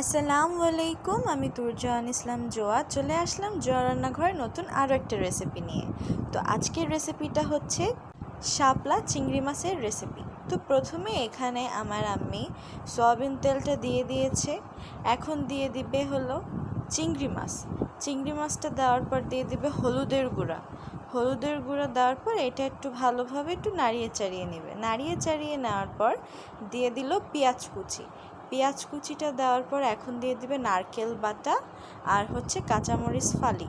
আসসালামু আলাইকুম আমি তুরজাহান ইসলাম জোয়া। চলে আসলাম জোয়া রান্নাঘরে নতুন আরও একটা রেসিপি নিয়ে। তো আজকের রেসিপিটা হচ্ছে শাপলা চিংড়ি মাছের রেসিপি তো প্রথমে এখানে আমার আম্মি সয়াবিন তেলটা দিয়ে দিয়েছে। এখন দিয়ে দিবে হলো চিংড়ি মাছ। চিংড়ি মাছটা দেওয়ার পর দিয়ে দিবে হলুদের গুঁড়া। হলুদের গুঁড়া দেওয়ার পর এটা একটু ভালোভাবে একটু নাড়িয়ে চাড়িয়ে নেবে। নাড়িয়ে চাড়িয়ে নেওয়ার পর দিয়ে দিল পেঁয়াজ কুচি। পেঁয়াজ কুচিটা দেওয়ার পর এখন দিয়ে দিবে নারকেল বাটা আর হচ্ছে কাঁচামরিচ ফালি।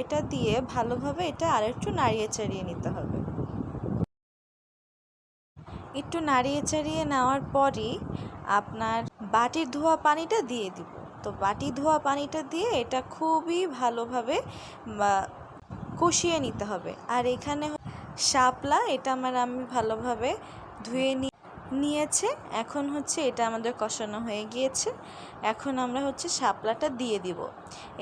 এটা দিয়ে ভালোভাবে এটা আর একটু নাড়িয়ে চাড়িয়ে নিতে হবে। একটু নাড়িয়ে চাড়িয়ে নেওয়ার পরই আপনার বাটির ধোয়া পানিটা দিয়ে দিব। তো বাটি ধোয়া পানিটা দিয়ে এটা খুবই ভালোভাবে কষিয়ে নিতে হবে। আর এখানে শাপলা, এটা আমার আমি ভালোভাবে ধুয়ে নি নিয়েছে। এখন হচ্ছে এটা আমাদের কষানো হয়ে গিয়েছে। এখন আমরা হচ্ছে শাপলাটা দিয়ে দিব।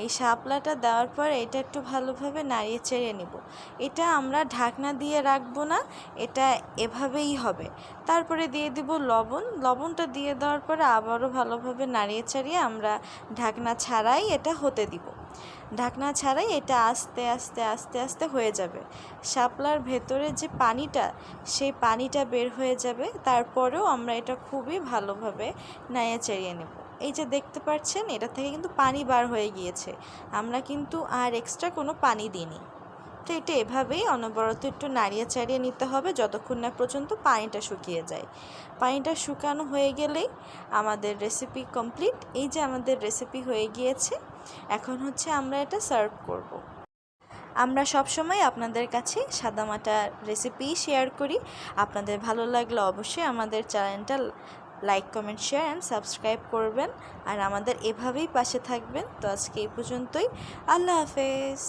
এই শাপলাটা দেওয়ার পর এটা একটু ভালোভাবে নাড়িয়ে চেড়ে নিব। এটা আমরা ঢাকনা দিয়ে রাখব না, এটা এভাবেই হবে। তারপরে দিয়ে দিব লবণ। লবণটা দিয়ে দেওয়ার পরে আবারও ভালোভাবে নাড়িয়ে চাড়িয়ে আমরা ঢাকনা ছাড়াই এটা হতে দিব। ঢাকনা ছাড়াই এটা আস্তে আস্তে আস্তে আস্তে হয়ে যাবে। শাপলার ভেতরে যে পানিটা, সেই পানিটা বের হয়ে যাবে। তারপরেও আমরা এটা খুবই ভালোভাবে নাড়িয়ে চাড়িয়ে নেব। এই যে দেখতে পাচ্ছেন, এটা থেকে কিন্তু পানি বার হয়ে গিয়েছে। আমরা কিন্তু আর এক্সট্রা কোনো পানি দিইনি। তো এটা এভাবেই অনবরত একটু নাড়িয়ে চাড়িয়ে নিতে হবে যতক্ষণ না পর্যন্ত পানিটা শুকিয়ে যায়। পানিটা শুকানো হয়ে গেলেই আমাদের রেসিপি কমপ্লিট এই যে আমাদের রেসিপি হয়ে গিয়েছে এখন হচ্ছে আমরা এটা সার্ভ করব। আমরা সবসময় আপনাদের কাছে সাদামাটা রেসিপি শেয়ার করি। আপনাদের ভালো লাগলে অবশ্যই আমাদের চ্যানেলটা like comment share and subscribe করবেন। আর আমাদের এভাবেই পাশে থাকবেন। তো আজকে এই পর্যন্তই। আল্লাহ হাফেজ।